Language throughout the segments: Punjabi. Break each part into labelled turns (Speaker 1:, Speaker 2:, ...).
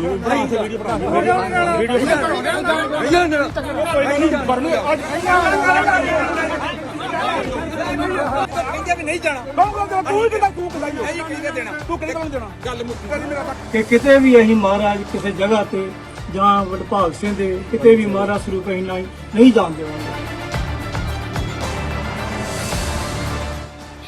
Speaker 1: ਵੀਡੀਓ ਵੀਡੀਓ ਵਰਨੂ ਅੱਜ
Speaker 2: ਕਿ ਕਿਤੇ ਵੀ ਅਸੀਂ ਮਹਾਰਾਜ ਕਿਸੇ ਜਗ੍ਹਾ ਤੇ ਜਾਂ ਵਡਭਾਗ ਸਿੰਘ ਦੇ ਕਿਤੇ ਵੀ ਮਹਾਰਾਜ ਸਰੂਪ ਅਸੀਂ ਨਹੀਂ ਨਹੀਂ ਜਾਣ ਦੇਵਾਂਗੇ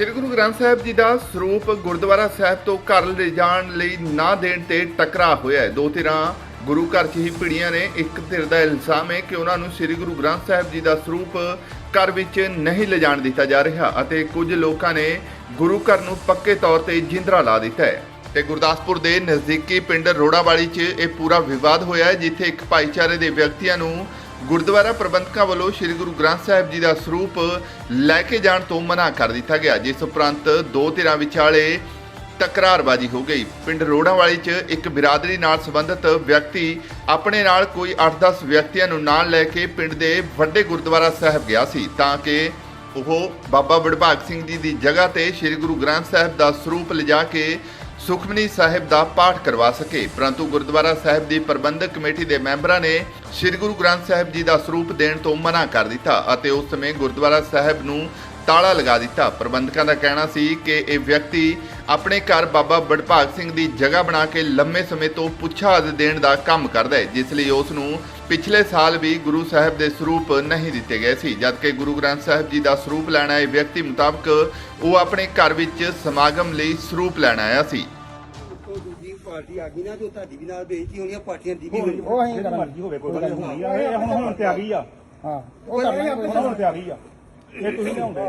Speaker 3: ਸ਼੍ਰੀ ਗੁਰੂ ਗ੍ਰੰਥ ਸਾਹਿਬ ਜੀ ਦਾ ਸਰੂਪ ਗੁਰਦੁਆਰਾ ਸਾਹਿਬ ਤੋਂ ਘਰ ਲੈ ਜਾਣ ਲਈ ਨਾ ਦੇਣ ਤੇ ਟਕਰਾਅ ਹੋਇਆ ਹੈ। ਦੋ ਧਿਰਾਂ ਗੁਰੂ ਘਰ 'ਚ ਹੀ ਭਿੜੀਆਂ ਨੇ। ਇੱਕ ਧਿਰ ਦਾ ਇਲਜ਼ਾਮ ਹੈ ਕਿ ਉਹਨਾਂ ਨੂੰ ਸ਼੍ਰੀ ਗੁਰੂ ਗ੍ਰੰਥ ਸਾਹਿਬ ਜੀ ਦਾ ਸਰੂਪ ਘਰ ਵਿੱਚ ਨਹੀਂ ਲਿਜਾਣ ਦਿੱਤਾ ਜਾ ਰਿਹਾ ਅਤੇ ਕੁਝ ਲੋਕਾਂ ਨੇ ਗੁਰੂ ਘਰ ਨੂੰ ਪੱਕੇ ਤੌਰ ਤੇ ਜਿੰਦਰਾ ਲਾ ਦਿੱਤਾ ਹੈ। ਤੇ ਗੁਰਦਾਸਪੁਰ ਦੇ ਨਜ਼ਦੀਕੀ ਪਿੰਡ ਰੋੜਾਵਾਲੀ 'ਚ ਇਹ ਪੂਰਾ ਵਿਵਾਦ ਹੋਇਆ ਹੈ, ਜਿੱਥੇ ਇੱਕ ਭਾਈਚਾਰੇ ਦੇ ਵਿਅਕਤੀਆਂ ਨੂੰ ਗੁਰਦੁਆਰਾ ਪ੍ਰਬੰਧਕਾਂ ਵੱਲੋਂ ਸ੍ਰੀ ਗੁਰੂ ਗ੍ਰੰਥ ਸਾਹਿਬ ਜੀ ਦਾ ਸਰੂਪ ਲੈ ਕੇ ਜਾਣ ਤੋਂ ਮਨਾ ਕਰ ਦਿੱਤਾ ਗਿਆ, ਜਿਸ ਉਪਰੰਤ ਦੋ ਧਿਰਾਂ ਵਿਚਾਲੇ ਤਕਰਾਰਬਾਜ਼ੀ ਹੋ ਗਈ। ਪਿੰਡ ਰੋੜਾਵਾਲੀ 'ਚ ਇੱਕ ਬਿਰਾਦਰੀ ਨਾਲ ਸੰਬੰਧਿਤ ਵਿਅਕਤੀ ਆਪਣੇ ਨਾਲ ਕੋਈ 8-10 ਵਿਅਕਤੀਆਂ ਨੂੰ ਨਾਲ ਲੈ ਕੇ ਪਿੰਡ ਦੇ ਵੱਡੇ ਗੁਰਦੁਆਰਾ ਸਾਹਿਬ ਗਿਆ ਸੀ, ਤਾਂ ਕਿ ਉਹ ਬਾਬਾ ਵਡਭਾਗ ਸਿੰਘ ਜੀ ਦੀ ਜਗ੍ਹਾ ਤੇ ਸ੍ਰੀ ਗੁਰੂ ਗ੍ਰੰਥ ਸਾਹਿਬ ਦਾ ਸਰੂਪ ਲਿਜਾ ਕੇ ਸੁਖਮਨੀ ਸਾਹਿਬ ਦਾ ਪਾਠ ਕਰਵਾ ਸਕੇ। ਪਰੰਤੂ ਗੁਰਦੁਆਰਾ ਸਾਹਿਬ ਦੀ ਪ੍ਰਬੰਧਕ ਕਮੇਟੀ ਦੇ ਮੈਂਬਰਾਂ ਨੇ ਸ੍ਰੀ ਗੁਰੂ ਗ੍ਰੰਥ ਸਾਹਿਬ ਜੀ ਦਾ ਸਰੂਪ ਦੇਣ ਤੋਂ ਮਨਾ ਕਰ ਦਿੱਤਾ ਅਤੇ ਉਸ ਸਮੇਂ ਗੁਰਦੁਆਰਾ ਸਾਹਿਬ ਨੂੰ ਤਾਲਾ ਲਗਾ ਦਿੱਤਾ। ਪ੍ਰਬੰਧਕਾਂ ਦਾ ਕਹਿਣਾ ਸੀ ਕਿ ਇਹ ਵਿਅਕਤੀ ਆਪਣੇ ਘਰ ਬਾਬਾ ਬੜਭਾਗ ਸਿੰਘ ਦੀ ਜਗ੍ਹਾ ਬਣਾ ਕੇ ਲੰਮੇ ਸਮੇਂ ਤੋਂ ਪੁੱਛਾ ਆਦਿ ਦੇਣ ਦਾ ਕੰਮ ਕਰਦਾ ਹੈ ਜਿਸ ਲਈ ਉਸ ਨੂੰ ਪਿਛਲੇ ਸਾਲ ਵੀ ਗੁਰੂ ਸਾਹਿਬ ਦੇ ਸਰੂਪ ਨਹੀਂ ਦਿੱਤੇ ਗਏ ਸੀ। ਜਦਕਿ ਗੁਰੂ ਗ੍ਰੰਥ ਸਾਹਿਬ ਜੀ ਦਾ ਸਰੂਪ ਲੈਣ ਆਏ ਵਿਅਕਤੀ ਮੁਤਾਬਕ ਉਹ ਆਪਣੇ ਘਰ ਵਿੱਚ ਸਮਾਗਮ ਲਈ ਸਰੂਪ ਲੈਣ ਆਇਆ ਸੀ।
Speaker 4: ਪਾਰਟੀ ਆ ਗਈ ਨਾ ਜੋ ਤੁਹਾਡੀ ਵੀ ਨਾਲ ਬੇਇੱਜ਼ਤੀ ਹੋਣੀ ਆ ਪਾਰਟੀਆਂ ਦੀ ਵੀ ਹੋਣੀ
Speaker 1: ਉਹ ਅਸੀਂ ਕਰਾਂਗੇ। ਮਰਜ਼ੀ ਹੋਵੇ ਕੋਈ ਗੱਲ ਨਹੀਂ। ਆ ਇਹ ਹੁਣ ਹੁਣ ਤੇ ਆ ਗਈ ਆ। ਹਾਂ। ਉਹ ਹੁਣ ਹੁਣ ਤੇ ਆ ਗਈ ਆ। ਇਹ ਤੁਸੀਂ ਲਿਆਉਂਦੇ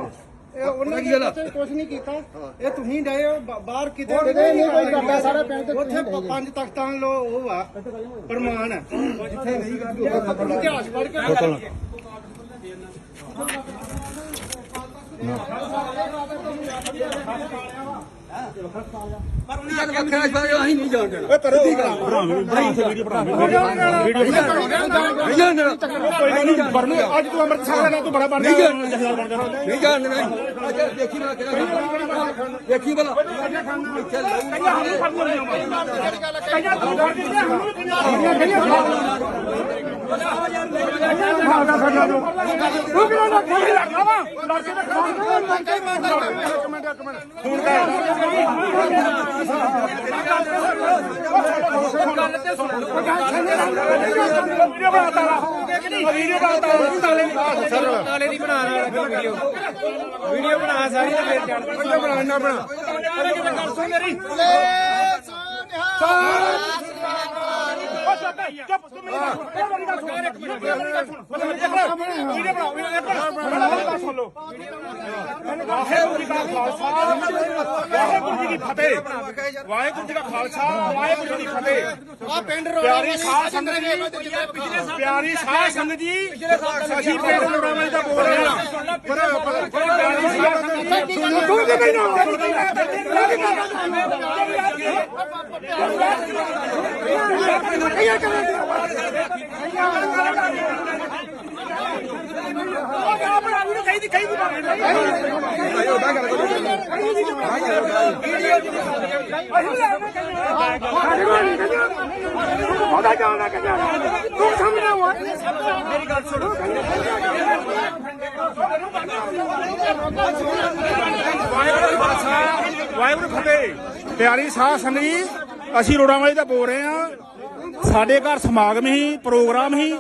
Speaker 4: ਇਹ ਉਹਨਾਂ ਨੇ ਉੱਥੇ ਕੁਝ ਨਹੀਂ ਕੀਤਾ। ਇਹ ਤੁਸੀਂ ਡਏ ਹੋ ਬਾ- ਬਾਹਰ ਕਿਤੇ
Speaker 2: ਨਹੀਂ ਕੋਈ ਕਰਦਾ, ਸਾਰਾ ਪਿੰਡ ਤੇ
Speaker 4: ਉੱਥੇ ਪ- ਪੰਜ ਤਖਤਾਂ ਲੋ ਉਹ ਆ ਪ੍ਰਮਾਣ ਹੈ ਜਿੱਥੇ ਨਹੀਂ ਕਰਦੀ ਇਤਿਹਾਸ ਪੜ੍ਹ ਕੇ ਪਰ ਉਹਨਾਂ ਦਾ ਵੱਖਰਾ ਸ਼ਾਇਦ ਅਸੀਂ ਨਹੀਂ ਜਾਣ ਦੇਣਾ
Speaker 1: ਬਣਾ ਬਣਾ ਤੇ ਵੀਡੀਓ ਬਣਾ ਵੀਡੀਓ ਭਈਆ ਨੇ ਕੋਈ ਨਹੀਂ ਵਰਨੂ ਅੱਜ ਤੂੰ ਅੰਮ੍ਰਿਤ ਛਕ ਲੈਣਾ ਤੂੰ ਬੜਾ ਬਣ ਗਿਆ ਜਥੇਦਾਰ ਬਣ ਗਿਆ
Speaker 4: ਨਹੀਂ ਜਾਣ ਦੇਣਾ ਅੱਛਾ ਦੇਖੀ ਮੈਂ ਕਿਹੜਾ ਦੇਖੀ ਬਲਾ ਇੱਥੇ
Speaker 1: ਇੱਕ ਮਿੰਟ ਫੋਨ ਕਰ ਗੱਲ ਤੇ ਸੁਣ ਵੀਡੀਓ ਬਣਾ ਤਾਲਾ ਵੀਡੀਓ ਬਣਾ ਤਾਲਾ ਤਾਲੇ ਦੀ ਤਾਲੇ ਦੀ ਬਣਾ ਵੀਡੀਓ ਵੀਡੀਓ ਬਣਾ ਸਾਰੀ ਤੇ ਫੇਰ ਚੜ ਬਣਾ ਨਾ ਬਣਾ ਗੱਲ ਸੁਣ ਮੇਰੀ ਸੋਨਿਹਾ ਚੁੱਪ ਤੂੰ ਮੇਰੀ ਗੱਲ ਸੁਣ। ਮੇਰੀ ਗੱਲ ਸੁਣ। ਮੇਰੀ ਗੱਲ ਸੁਣ। ਵੀਡੀਓ ਬਣਾਓ ਇੱਕ ਮਿੰਟ ਗੱਲ ਸੁਣ ਲਓ। ਵਾਹਿਗੁਰੂ ਜੀ ਕਾ ਖਾਲਸਾ। ਵਾਹਿਗੁਰੂ ਜੀ ਕੀ ਫਤਿਹ। ਵਾਹਿਗੁਰੂ ਜੀ ਕਾ ਖਾਲਸਾ। ਵਾਹਿਗੁਰੂ ਜੀ ਕੀ ਫਤਿਹ।
Speaker 4: ਆ ਪਿੰਡ
Speaker 1: ਪਿਆਰੀ ਸਾਧ ਸੰਗਤ ਜੀ। ਪਿਆਰੀ ਸਾਧ ਸੰਗਤ ਜੀ। ਅਸੀਂ ਪਿੰਡ ਰੋੜਾਵਾਲੀ ਦਾ ਬੋਲ ਰਹੇ ਹਾਂ। ਪਰ ਪਿਆਰੀ ਸਾਧ ਸੰਗਤ ਜੀ। ਤੂੰ ਕਿਵੇਂ ਨਾ ਉਹਦਾ ਜਾਣਾ ਕਿ ਤੂੰ ਸਮਝਣਾ ਵਾ ਮੇਰੀ ਗੱਲ ਸੁਣ ਵਾਹਿਗੁਰੂ ਖਾਲਸਾ ਵਾਹਿਗੁਰੂ ਫਤਿਹ। ਪਿਆਰੀ ਸਾਧ ਸੰਗਤ ਜੀ, ਅਸੀਂ ਰੋੜਾਂ ਵਾਲੀ ਦਾ ਬੋਲ ਰਹੇ ਹਾਂ। ਸਾਡੇ ਘਰ ਸਮਾਗਮ ਹੀ, ਪ੍ਰੋਗਰਾਮ ਹੀ।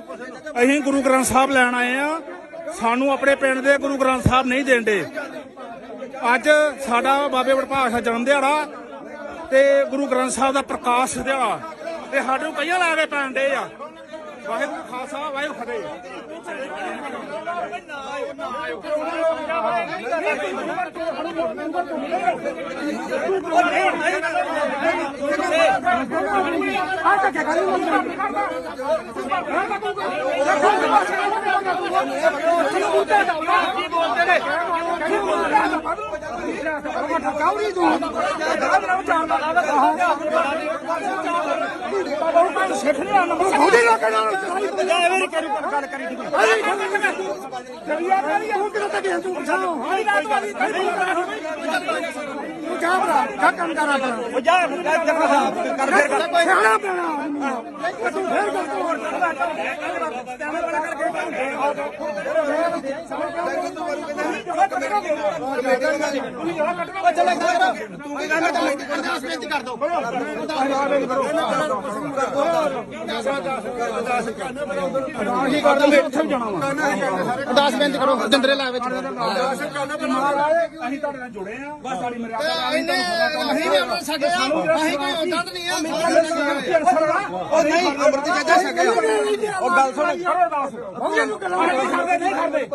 Speaker 1: ਅਸੀਂ ਗੁਰੂ ਗ੍ਰੰਥ ਸਾਹਿਬ ਲੈਣ ਆਏ ਆ। ਸਾਨੂੰ ਆਪਣੇ ਪਿੰਡ ਦੇ ਗੁਰੂ ਗ੍ਰੰਥ ਸਾਹਿਬ ਨਹੀਂ ਦੇਣਦੇ ਅੱਜ ਸਾਡਾ ਬਾਬੇ ਵਡਭਾਗ ਦਾ ਜਨਮ ਦਿਹਾੜਾ ਤੇ ਗੁਰੂ ਗ੍ਰੰਥ ਸਾਹਿਬ ਦਾ ਪ੍ਰਕਾਸ਼ ਦਿਹਾੜਾ। ਤੇ ਸਾਡੇ ਨੂੰ ਕਈਆਂ ਲਾ ਕੇ ਪੈਣ ਡੇ ਆ। ਵਾਹਿਗੁਰੂ ਖਾਲਸਾ ਵਾਹਿਗੁਰੂ ਫਤਿਹ। ਲਿਆ ਨੰਬਰ ਉਹਦੇ ਨਾਲ ਕਹਿਣਾ ਜਾ ਮੇਰੀ ਕਰੀ ਗੱਲ ਕਰੀ ਠੀਕ ਹੈ ਜਰੀਆ ਕਰੀ ਹੁਣ ਕਿਹਦਾ ਤੱਕ ਤੂੰ ਪਛਾਣੋ ਹਾਂ
Speaker 4: ਤੂੰ ਜਾ ਭਰਾ ਕਾ ਕੰਮ ਕਰ ਆਪਣਾ ਉਹ ਜਾ ਕਰ ਫੇਰ ਕਰ ਸਿਆਣਾ ਪੈਣਾ। ਕਰ
Speaker 1: ਅਰਦਾਸ ਬੇਨਤੀ ਕਰੋ ਜਿੰਦਰੇ ਲਾ ਵਿੱਚ ਅਸੀਂ ਤੁਹਾਡੇ ਨਾਲ ਜੁੜੇ ਆ ਬਸ ਸਾਡੀ ਮਰਿਆਦਾ
Speaker 4: ਅਸੀਂ ਵੀ ਆਪਣੇ ਸਾਡੇ ਅਸੀਂ ਕੋਈ ਦੰਦ ਨਹੀਂ ਆ। ਉਹ ਨਹੀਂ ਅੰਮ੍ਰਿਤ ਚਾਚਾ ਛਕਿਆ ਉਹ ਗੱਲ ਸੁਣ
Speaker 1: ਨਹੀਂ ਕਰਦੇ ਨਹੀਂ ਕਰਦੇ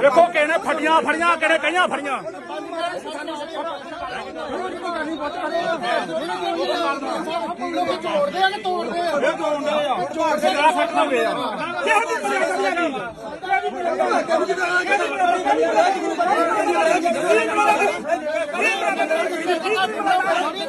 Speaker 1: ਦੇਖੋ ਕਿਹਨੇ ਫੜੀਆਂ ਫੜੀਆਂ ਕਿਹਨੇ ਕਈਆਂ ਫੜੀਆਂ ਤੋੜਦੇ ਆ ਕਿ ਤੋੜਦੇ ਆ ਇਹ ਤੋੜਦੇ ਆ ਝੋੜ ਸੇ ਗਲਾ ਫੱਟ ਨਾ ਹੋਇਆ ਕਿਹੋ ਜਿਹੀ ਮਰਿਆਦਾ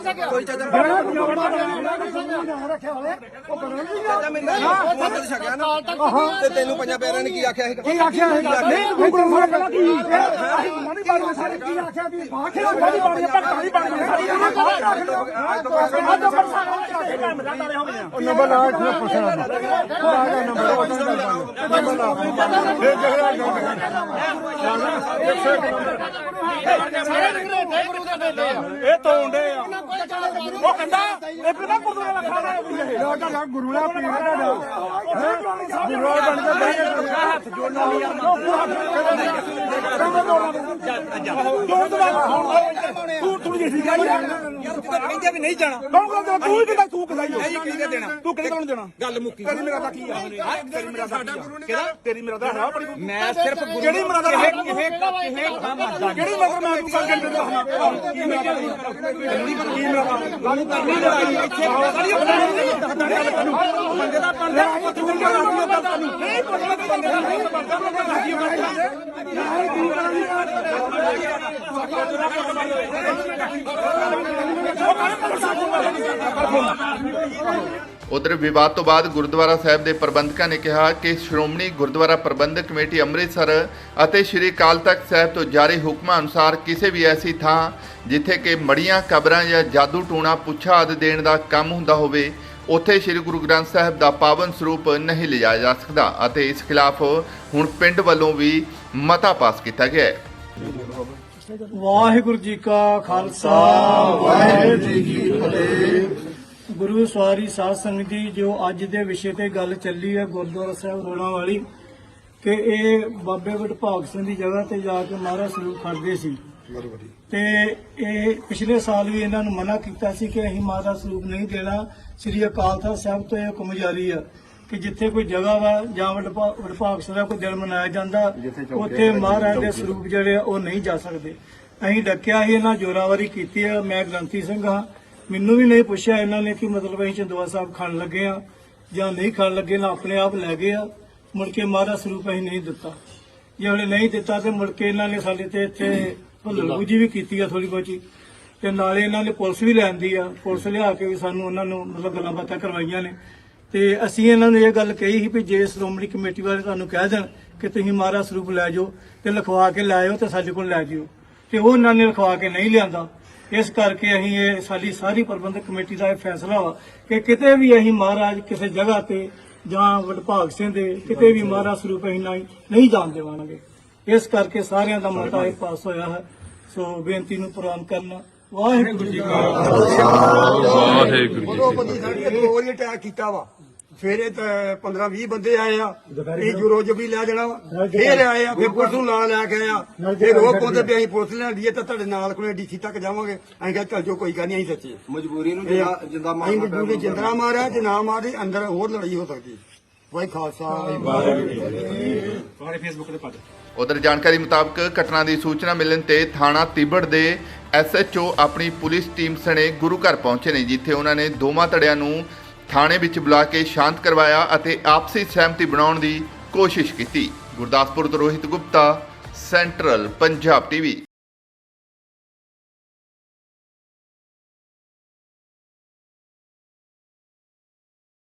Speaker 1: ਬਾਹਰ ਦੇ ਮਨਾਓ
Speaker 5: ਤੇ ਤੈਨੂੰ ਪੰਜਾਂ ਪਿਆਰਿਆਂ ਨੇ ਕੀ ਆਖਿਆ ਸੀ
Speaker 4: ਕੀ ਆਖਿਆ ਹੈ ਨਹੀਂ ਤੂੰ ਕੋਈ ਮਾਰ ਪਹਿਲਾਂ ਕੀ ਅਸੀਂ ਮਨੀ ਬਾਣੀ ਸਾਰੇ ਕੀ ਆਖਿਆ ਵੀ ਆਖਿਆ ਬਾਣੀ ਬਾਣੀ ਭਗਤਾਂ ਦੀ ਬਾਣੀ ਸਾਡੀ ਇਹਨਾਂ ਰੱਖ ਲਓ ਅੱਜ ਪਰਸਾਂ ਉਹ ਨੰਬਰ ਲਾ ਇੱਥੇ ਪੁੱਛਣਾ
Speaker 1: ਇਹ ਤੋਂਡੇ ਆ ਉਹ ਕਹਿੰਦਾ ਇਹ ਕਹਿੰਦਾ ਗੁਰਦੁਆਰਾ ਦਾ ਖਾਣਾ ਹੈ। ਵੀ ਇਹ
Speaker 4: ਤੁਹਾਡਾ ਗੁਰੂ ਦਾ ਪੀਰ ਤੁਹਾਡਾ ਗੁਰੂ ਦਾ ਬਣ ਕੇ
Speaker 1: ਹੱਥ ਜੋੜਨਾ ਨਹੀਂ ਦਵਾ ਤੂੰ ਤੂੰ ਜੀ ਠੀਕ ਹੈ ਯਾਰ
Speaker 5: ਕਹਿੰਦੇ ਵੀ ਨਹੀਂ ਜਾਣਾ?
Speaker 1: ਕੌਣ ਕਹਿੰਦਾ ਤੂੰ ਹੀ ਕਹਿੰਦਾ ਤੂੰ ਕਹਿੰਦਾ ਨਹੀਂ ਕਿਹਦੇ ਦੇਣਾ? ਤੂੰ ਕਿਹਦੇ ਕੋਲ ਦੇਣਾ?
Speaker 5: ਗੱਲ ਮੁੱਕੀ
Speaker 1: ਤੇਰੀ ਮੇਰਾ ਦਾ ਕੀ ਆ? ਤੇਰੀ ਮੇਰਾ ਦਾ ਕਿਹਦਾ? ਤੇਰੀ ਮੇਰਾ ਦਾ ਹੈ ਕੋਈ
Speaker 5: ਮੈਂ ਸਿਰਫ ਗੁਰੂ
Speaker 1: ਕਿਹੜੀ ਮੇਰਾ ਦਾ
Speaker 5: ਕਿਸੇ ਕਿਸੇ ਕਿਸੇ ਮਰਦਾ
Speaker 1: ਕਿਹੜੀ ਮਤਲਬ ਮੈਂ ਤੂੰ ਕਰ ਕੇ ਦੇ ਕੀ ਮੇਰਾ ਦਾ ਕੀ ਮੇਰਾ ਦਾ ਗੱਲ ਕਰਨੀ ਲੜਾਈ। ਇੱਥੇ ਬੰਦੇ ਦਾ ਪੰਡਾ ਤੂੰ ਕਹਿੰਦਾ ਨਹੀਂ? ਬੰਦੇ ਦਾ ਨਹੀਂ। ਬੰਦਾ ਬੰਦਾ ਕੀ
Speaker 3: ਉਧਰ ਵਿਵਾਦ ਤੋਂ ਬਾਅਦ ਗੁਰਦੁਆਰਾ ਸਾਹਿਬ ਦੇ ਪ੍ਰਬੰਧਕਾਂ ਨੇ ਕਿਹਾ ਕਿ ਸ਼੍ਰੋਮਣੀ ਗੁਰਦੁਆਰਾ ਪ੍ਰਬੰਧਕ ਕਮੇਟੀ ਅੰਮ੍ਰਿਤਸਰ ਅਤੇ ਸ੍ਰੀ ਅਕਾਲ ਤਖਤ ਸਾਹਿਬ ਤੋਂ ਜਾਰੀ ਹੁਕਮਾਂ ਅਨੁਸਾਰ ਕਿਸੇ ਵੀ ਐਸੀ ਥਾਂ ਜਿੱਥੇ ਕਿ ਮੜੀਆਂ ਕਬਰਾਂ ਜਾਂ ਜਾਦੂ ਟੂਣਾ ਪੁੱਛਾ ਆਦਿ ਦੇਣ ਦਾ ਕੰਮ ਹੁੰਦਾ ਹੋਵੇ, ਉੱਥੇ ਸ੍ਰੀ ਗੁਰੂ ਗ੍ਰੰਥ ਸਾਹਿਬ ਦਾ ਪਾਵਨ ਸਰੂਪ ਨਹੀਂ ਲਿਜਾਇਆ ਜਾ ਸਕਦਾ ਅਤੇ ਇਸ ਖਿਲਾਫ ਹੁਣ ਪਿੰਡ ਵੱਲੋਂ ਵੀ ਮਤਾ ਪਾਸ ਕੀਤਾ ਗਿਆ ਹੈ।
Speaker 2: ਵਾਹਿਗੁਰੂ ਜੀ ਕਾ ਖਾਲਸਾ, ਵਾਹਿਗੁਰੂ ਜੀ ਕੀ ਫਤਿਹ। ਗੁਰੂ ਸਵਾਰੀ ਸਾਧ ਸੰਗਤ ਜੋ ਅੱਜ ਦੇ ਵਿਸ਼ੇ ਤੇ ਗੱਲ ਚੱਲੀ ਹੈ ਗੁਰਦੁਆਰਾ ਸਾਹਿਬ ਰੋਣਾ ਵਾਲੀ ਕਿ ਇਹ ਬਾਬੇ ਵਡਭਾਗ ਸਿੰਘ ਦੀ ਜਗ੍ਹਾ ਤੇ ਜਾ ਕੇ ਮਹਾਰਾਜ ਸਰੂਪ ਖੜਦੇ ਸੀ। ਤੇ ਇਹ ਪਿਛਲੇ ਸਾਲ ਵੀ ਇਹਨਾਂ ਨੂੰ ਮਨਾ ਕੀਤਾ ਸੀ ਕਿ ਅਸੀਂ ਮਹਾਰਾਜ ਸਰੂਪ ਨਹੀਂ ਦੇਣਾ, ਸ੍ਰੀ ਅਕਾਲ ਤਖਤ ਸਾਹਿਬ ਤੋਂ ਇਹ ਹੁਕਮ ਜਾਰੀ ਆ। ਕਿ ਜਿੱਥੇ ਕੋਈ ਜਗ੍ਹਾ ਵਾ ਜਾਂ ਵਡਭਾ- ਵਡਭਾਗ ਸਿੰਘ ਦਾ ਕੋਈ ਦਿਨ ਮਨਾਇਆ ਜਾਂਦਾ ਉੱਥੇ ਮਹਾਰਾਜ ਦੇ ਸਰੂਪ ਜਿਹੜੇ ਆ ਉਹ ਨਹੀਂ ਜਾ ਸਕਦੇ। ਅਸੀਂ ਡੱਕਿਆ ਸੀ ਇਹਨਾਂ ਜੋਰਾਵਰੀ ਕੀਤੀ ਆ ਮੈਂ ਗ੍ਰੰਥੀ ਸਿੰਘ ਹਾਂ। ਮੈਨੂੰ ਵੀ ਨਹੀਂ ਪੁੱਛਿਆ ਇਹਨਾਂ ਨੇ ਕਿ ਮਤਲਬ ਅਸੀਂ ਚੰਦੋਆ ਸਾਹਿਬ ਖਾਣ ਲੱਗੇ ਆ ਜਾਂ ਨਹੀਂ ਖਾਣ ਲੱਗੇ ਨਾ ਆਪਣੇ ਆਪ ਲੈ ਗਏ ਆ। ਮੁੜ ਕੇ ਮਹਾਰਾਜ ਸਰੂਪ ਅਸੀਂ ਨਹੀਂ ਦਿੱਤਾ। ਜੇ ਉਹਨੇ ਨਹੀਂ ਦਿੱਤਾ ਤੇ ਮੁੜ ਕੇ ਇਹਨਾਂ ਨੇ ਸਾਡੇ ਤੇ ਇੱਥੇ ਭੁੱਲੂਜੀ ਵੀ ਕੀਤੀ ਆ ਥੋੜੀ ਬਹੁਤੀ। ਤੇ ਨਾਲੇ ਇਹਨਾਂ ਨੇ ਪੁਲਿਸ ਵੀ ਲੈਂਦੀ ਆ। ਪੁਲਿਸ ਲਿਆ ਕੇ ਵੀ ਸਾਨੂੰ ਉਹਨਾਂ ਨੂੰ ਮਤਲਬ ਗੱਲਾਂ ਬਾਤਾਂ ਕਰਵਾਈਆਂ ਨੇ। ਤੇ ਅਸੀਂ ਇਹਨਾਂ ਨੂੰ ਇਹ ਗੱਲ ਕਹੀ ਸੀ ਵੀ ਜੇ ਸ਼੍ਰੋਮਣੀ ਕਮੇਟੀ ਵਾਲੇ ਤੁਹਾਨੂੰ ਕਹਿ ਦੇਣ ਕਿ ਤੁਸੀਂ ਮਹਾਰਾਜ ਸਰੂਪ ਲੈ ਜਾਓ ਤੇ ਲਿਖਵਾ ਕੇ ਲੈ ਆਇਓ ਤੇ ਸਾਡੇ ਕੋਲ ਲੈ ਜਿਓ। ਤੇ ਉਹ ਇਹਨਾਂ ਨੇ ਲਿਖਵਾ ਕੇ ਨਹੀਂ ਲਿਆਂਦਾ। ਇਸ ਕਰਕੇ ਅਸੀਂ ਇਹ ਸਾਡੀ ਸਾਰੀ ਪ੍ਰਬੰਧਕ ਕਮੇਟੀ ਦਾ ਇਹ ਫੈਸਲਾ ਵਾ ਕਿ ਕਿਤੇ ਵੀ ਅਸੀਂ ਮਹਾਰਾਜ ਕਿਸੇ ਜਗ੍ਹਾ ਤੇ ਜਾਂ ਵਡਭਾਗ ਸਿੰਘ ਦੇ ਕਿਤੇ ਵੀ ਮਹਾਰਾਜ ਸਰੂਪ ਅਸੀਂ ਨਹੀਂ ਨਹੀਂ ਜਾਣ ਦੇਵਾਂਗੇ। ਇਸ ਕਰਕੇ ਸਾਰਿਆਂ ਦਾ ਮਤਾ ਇਹ ਪਾਸ ਹੋਇਆ ਹੈ। ਸੋ ਬੇਨਤੀ ਨੂੰ ਪ੍ਰਵਾਨ ਕਰਨਾ। ਵਾਹਿਗੁਰੂ ਜੀ ਕਾ
Speaker 4: ਸਾਡੀ ਇੱਕ ਦੋ ਵਾਰੀ ਅਟੈਕ ਕੀਤਾ ਵਾ। ਸਵੇਰੇ ਤਾਂ 15 20 ਬੰਦੇ ਆਏ ਆ ਇਹ ਜੁਰੋ ਜਬੀ ਲੈ ਜਾਣਾ ਵਾ। ਫੇਰ ਆਏ ਆ ਫਿਰ ਪੁਲਿਸ ਨੂੰ ਨਾਲ ਲੈ ਕੇ ਆ। ਫਿਰ ਉਹ ਪੁੱਤ ਵੀ ਅਸੀਂ ਪੁਲਿਸ ਲੈਂਦੀ ਹੈ ਤਾਂ ਤੁਹਾਡੇ ਨਾਲ ਕੋਲੇ ਡੀਸੀ ਤੱਕ ਜਾਵਾਂਗੇ। ਅਸੀਂ ਕਿਹਾ ਚੱਲ ਜੋ ਕੋਈ ਗੱਲ ਨਹੀਂ ਅਸੀਂ ਸੱਚੇ।
Speaker 5: ਮਜਬੂਰੀ ਨੂੰ ਜਿੰਦਾ ਜਿੰਦਾ
Speaker 4: ਅਸੀਂ ਮਜਬੂਰੀ ਜਿੰਦਰਾ ਮਾਰਿਆ ਜੇ ਨਾ ਮਾਰੇ ਅੰਦਰ ਹੋਰ ਲੜਾਈ ਹੋ ਸਕਦੀ। ਵਾਹਿ ਖਾਲਸਾ ਵਾਹਿਗੁਰੂ।
Speaker 3: ਉਧਰ ਜਾਣਕਾਰੀ ਮੁਤਾਬਕ ਘਟਨਾ ਦੀ ਸੂਚਨਾ ਮਿਲਣ ਤੇ ਥਾਣਾ ਤਿੱਬੜ ਦੇ ਐਸਐਚਓ ਆਪਣੀ ਪੁਲਿਸ ਟੀਮ ਸਣੇ ਗੁਰੂ ਘਰ ਪਹੁੰਚੇ ਨੇ ਜਿੱਥੇ ਉਹਨਾਂ ਨੇ ਦੋਵਾਂ ਧੜਿਆਂ ਨੂੰ ਥਾਣੇ ਵਿੱਚ ਬੁਲਾ ਕੇ ਸ਼ਾਂਤ ਕਰਵਾਇਆ ਅਤੇ ਆਪਸੀ ਸਹਿਮਤੀ ਬਣਾਉਣ ਦੀ ਕੋਸ਼ਿਸ਼ ਕੀਤੀ। ਗੁਰਦਾਸਪੁਰ ਤੋਂ ਰੋਹਿਤ ਗੁਪਤਾ, ਸੈਂਟਰਲ ਪੰਜਾਬ ਟੀਵੀ।